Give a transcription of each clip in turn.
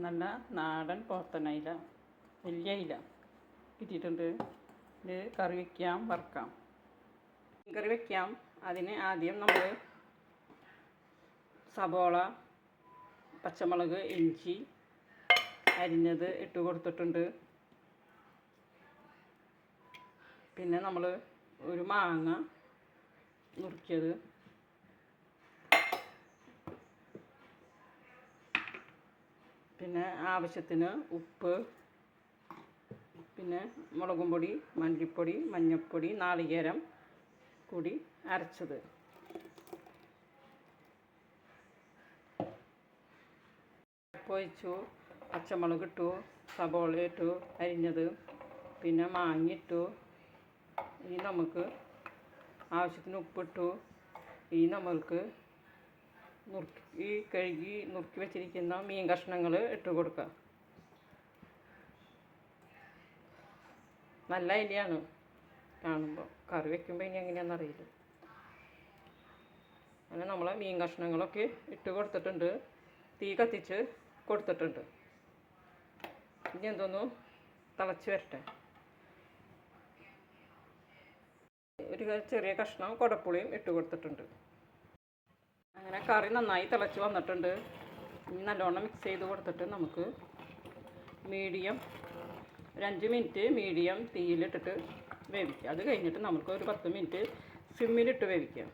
നല്ല നാടൻ പോത്തനയില വലിയ ഇല കിട്ടിയിട്ടുണ്ട്. ഇത് കറി വയ്ക്കാം വറക്കാം. കറി വയ്ക്കാം അതിന് ആദ്യം നമ്മൾ സബോള പച്ചമുളക് ഇഞ്ചി അരിഞ്ഞത് ഇട്ട് കൊടുത്തിട്ടുണ്ട്. പിന്നെ നമ്മൾ ഒരു മാങ്ങ നുറുക്കിയത്. പിന്നെ ആവശ്യത്തിന് ഉപ്പ് പിന്നെ മുളകും പൊടി മല്ലിപ്പൊടി മഞ്ഞൾപ്പൊടി നാളികേരം കൂടി അരച്ചത്. പൊയിച്ചു പച്ചമുളക് ഇട്ടു സബോള ഇട്ടു അരിഞ്ഞത് പിന്നെ മാങ്ങ ഇട്ടു. ഇനി നമുക്ക് ആവശ്യത്തിന് ഉപ്പിട്ടു ഇനി നമ്മൾക്ക് നുറുക്കി കഴുകി നുറുക്കി വെച്ചിരിക്കുന്ന മീൻ കഷ്ണങ്ങൾ ഇട്ട് കൊടുക്കുക. നല്ല ഇലയാണ് കാണുമ്പോൾ. കറി വെക്കുമ്പോൾ ഇനി എങ്ങനെയാണെന്ന് അറിയില്ല. അങ്ങനെ നമ്മൾ മീൻ കഷ്ണങ്ങളൊക്കെ ഇട്ട് കൊടുത്തിട്ടുണ്ട്. തീ കത്തിച്ച് കൊടുത്തിട്ടുണ്ട്. ഇനി എന്തോന്നു? തിളച്ച് വരട്ടെ. ഒരു ചെറിയ കഷ്ണം കുടപ്പുളിയും ഇട്ട് കൊടുത്തിട്ടുണ്ട്. അങ്ങനെ കറി നന്നായി തിളച്ച് വന്നിട്ടുണ്ട്. ഇനി നല്ലോണം മിക്സ് ചെയ്ത് കൊടുത്തിട്ട് നമുക്ക് മീഡിയം ഒരു അഞ്ച് മിനിറ്റ് മീഡിയം തീയിലിട്ടിട്ട് വേവിക്കുക അത് കഴിഞ്ഞിട്ട് നമുക്ക് ഒരു പത്ത് മിനിറ്റ് സിമ്മിലിട്ട് വേവിക്കാം.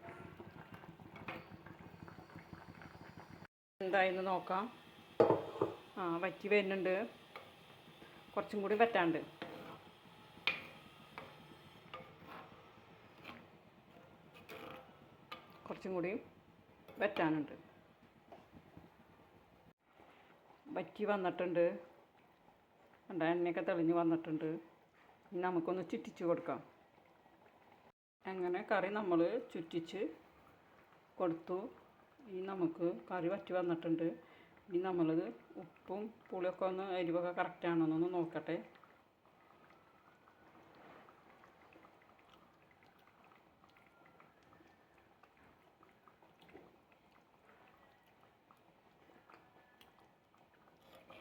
എന്തായെന്ന് നോക്കാം. ആ വറ്റി വരുന്നുണ്ട്. കുറച്ചും കൂടി വറ്റാണ്ട്. കുറച്ചും കൂടി വറ്റാനുണ്ട് വറ്റി വന്നിട്ടുണ്ട്. കണ്ട എണ്ണയൊക്കെ തെളിഞ്ഞ് വന്നിട്ടുണ്ട്. ഇനി നമുക്കൊന്ന് ചുറ്റിച്ച് കൊടുക്കാം. അങ്ങനെ കറി നമ്മൾ ചുറ്റിച്ച് കൊടുത്തു. ഇനി നമുക്ക് കറി വറ്റി വന്നിട്ടുണ്ട്. ഇനി നമ്മളത് ഉപ്പും പുളിയൊക്കെ ഒന്ന് എരിവൊക്കെ കറക്റ്റാണോ എന്നൊന്ന് നോക്കട്ടെ.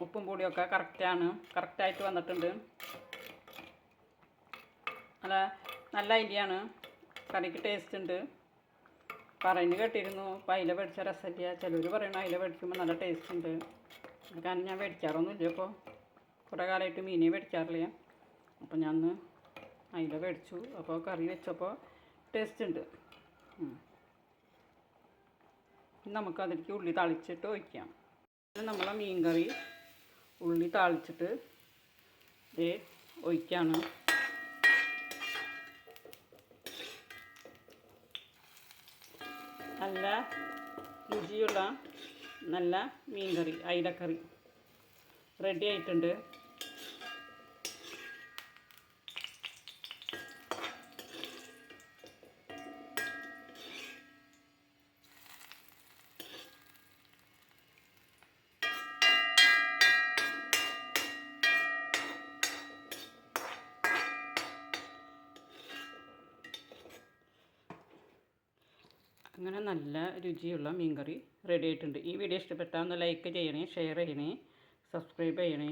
ഉപ്പും പൊടിയൊക്കെ കറക്റ്റാണ് കറക്റ്റായിട്ട് വന്നിട്ടുണ്ട്. നല്ല നല്ല ഐഡിയാണ് കറിക്ക് ടേസ്റ്റ് ഉണ്ട്. പറയുന്നു കേട്ടിരുന്നു. അപ്പം അയില മേടിച്ച രസമില്ല ചിലർ പറയണു അയില മേടിക്കുമ്പോൾ നല്ല ടേസ്റ്റ് ഉണ്ട്. കാരണം ഞാൻ മേടിക്കാറൊന്നുമില്ല ഇപ്പോൾ കുറേ കാലമായിട്ട് മീനേ മേടിക്കാറില്ല. അപ്പോൾ ഞാൻ അയില മേടിച്ചു. അപ്പോൾ കറി വെച്ചപ്പോൾ ടേസ്റ്റ് ഉണ്ട്. നമുക്ക് അതിലേക്ക് ഉള്ളി തളിച്ചിട്ട് ഒഴിക്കാം. നമ്മളെ മീൻ കറി ഉള്ളി താളിച്ചിട്ട് ദേ ഒഴിക്കാണ്. നല്ല രുചിയുള്ള നല്ല മീൻ കറി അയിലക്കറി. റെഡി ആയിട്ടുണ്ട്. അങ്ങനെ നല്ല രുചിയുള്ള മീൻ കറി റെഡി ആയിട്ടുണ്ട്. ഈ വീഡിയോ ഇഷ്ടപ്പെട്ടാൽ ഒന്ന് ലൈക്ക് ചെയ്യണേ ഷെയർ ചെയ്യണേ സബ്സ്ക്രൈബ് ചെയ്യണേ.